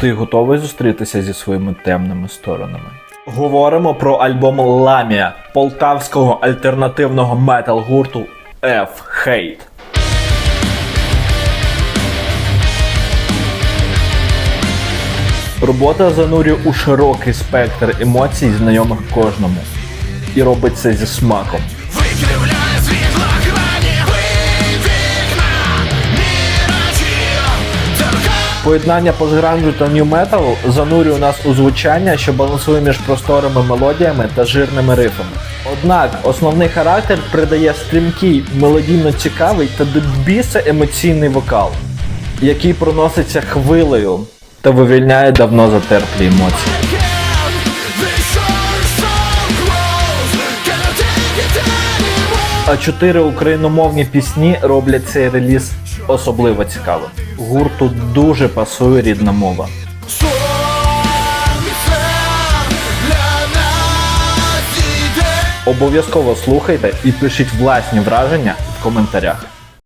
Ти готовий зустрітися зі своїми темними сторонами? Говоримо про альбом Ламія полтавського альтернативного метал гурту F Hate. Робота занурює у широкий спектр емоцій, знайомих кожному. І робить це зі смаком. Викривляє Поєднання постгранжу та нью-металу занурює нас у звучання, що балансує між просторими мелодіями та жирними рифами. Однак основний характер придає стрімкий, мелодійно цікавий та до біса емоційний вокал, який проноситься хвилею та вивільняє давно затерплі емоції. А чотири україномовні пісні роблять цей реліз особливо цікавим. Гурту дуже пасує рідна мова. Обов'язково слухайте і пишіть власні враження в коментарях.